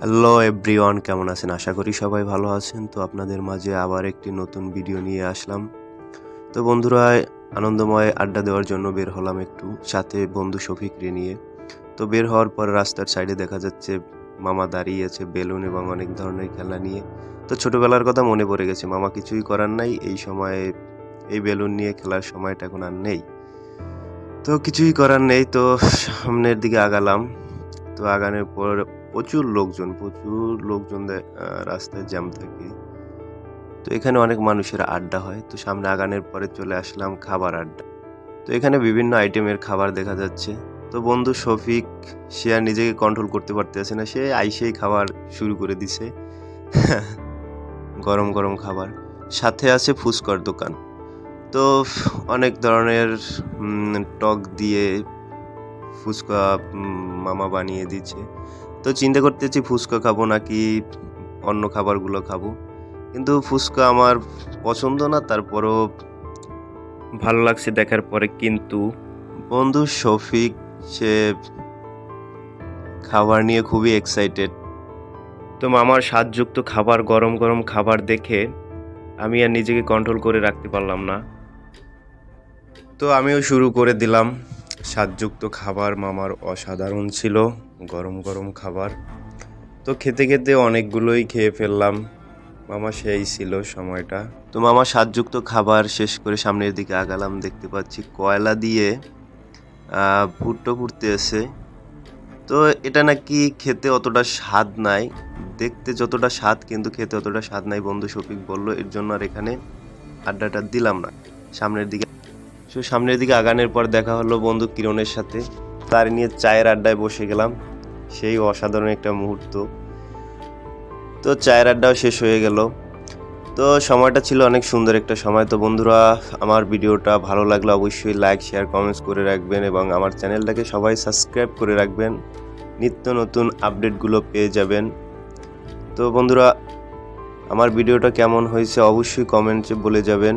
Hello everyone কেমন আছেন? আশা করি সবাই ভালো আছেন। তো আপনাদের মাঝে আবার একটি নতুন ভিডিও নিয়ে আসলাম। তো বন্ধুরা, আনন্দময় আড্ডা দেওয়ার জন্য বের হলাম একটু, সাথে বন্ধু শফিকরে নিয়ে। তো বের হওয়ার পর রাস্তার সাইডে দেখা যাচ্ছে মামা দাঁড়িয়ে আছে, বেলুন এবং অনেক ধরনের খেলা নিয়ে। তো ছোটোবেলার কথা মনে পড়ে গেছে, মামা কিছুই করার নাই, এই সময়ে এই বেলুন নিয়ে খেলার সময়টা এখন আর নেই। তো কিছুই করার নেই, তো সামনের দিকে আগালাম। তো আগানের পর প্রচুর লোকজন প্রচুর লোকজন রাস্তায় জ্যাম থাকে। তো এখানে অনেক মানুষের আড্ডা হয়। তো সামনে আগানের পরে চলে আসলাম খাবার আড্ডা। তো এখানে বিভিন্ন আইটেমের খাবার দেখা যাচ্ছে। তো বন্ধু শফিক, সে আর নিজেকে কন্ট্রোল করতে পারতেছে না। সে আইসেই খাবার শুরু করে দিছে। গরম গরম খাবার। সাথে আছে ফুচকার দোকান। তো অনেক ধরনের টক দিয়ে ফুচকা মামা বানিয়ে দিচ্ছে। তো চিন্তা করতেছি ফুচকা খাব নাকি অন্য খাবারগুলো খাব। কিন্তু ফুচকা আমার পছন্দ না, তারপরও ভালো লাগছে দেখার পরে। কিন্তু বন্ধু শফিক, সে খাবার নিয়ে খুবই এক্সাইটেড তো মামার স্বাদযুক্ত খাবার, গরম গরম খাবার দেখে আমি আর নিজেকে কন্ট্রোল করে রাখতে পারলাম না। তো আমিও শুরু করে দিলাম। স্বাদযুক্ত খাবার মামার অসাধারণ ছিল, গরম গরম খাবার। তো খেতে খেতে অনেকগুলোই খেয়ে ফেললাম। মামা সেই ছিল সময়টা। তো মামা স্বাদযুক্ত খাবার শেষ করে সামনের দিকে আগালাম, দেখতে পাচ্ছি কয়লা দিয়ে ভুট্টো ফুটতে এসে তো এটা নাকি খেতে অতটা স্বাদ নাই। দেখতে যতটা স্বাদ, কিন্তু খেতে অতটা স্বাদ নাই, বন্ধু শফিক বলল। এর জন্য আর এখানে আড্ডাটা দিলাম না। সামনের দিকে সো সামনের দিকে আগানের পর দেখা হলো বন্ধু কিরণের সাথে। তার নিয়ে চায়ের আড্ডায় বসে গেলাম। সেই অসাধারণ একটা মুহূর্ত। তো চায়ের আড্ডাও শেষ হয়ে গেল। তো সময়টা ছিল অনেক সুন্দর একটা সময়। তো বন্ধুরা, আমার ভিডিওটা ভালো লাগলে অবশ্যই লাইক, শেয়ার কমেন্টস করে রাখবেন এবং আমার চ্যানেলটাকে সবাই সাবস্ক্রাইব করে রাখবেন। নিত্য নতুন আপডেটগুলো পেয়ে যাবেন। তো বন্ধুরা, আমার ভিডিওটা কেমন হয়েছে অবশ্যই কমেন্টে বলে যাবেন।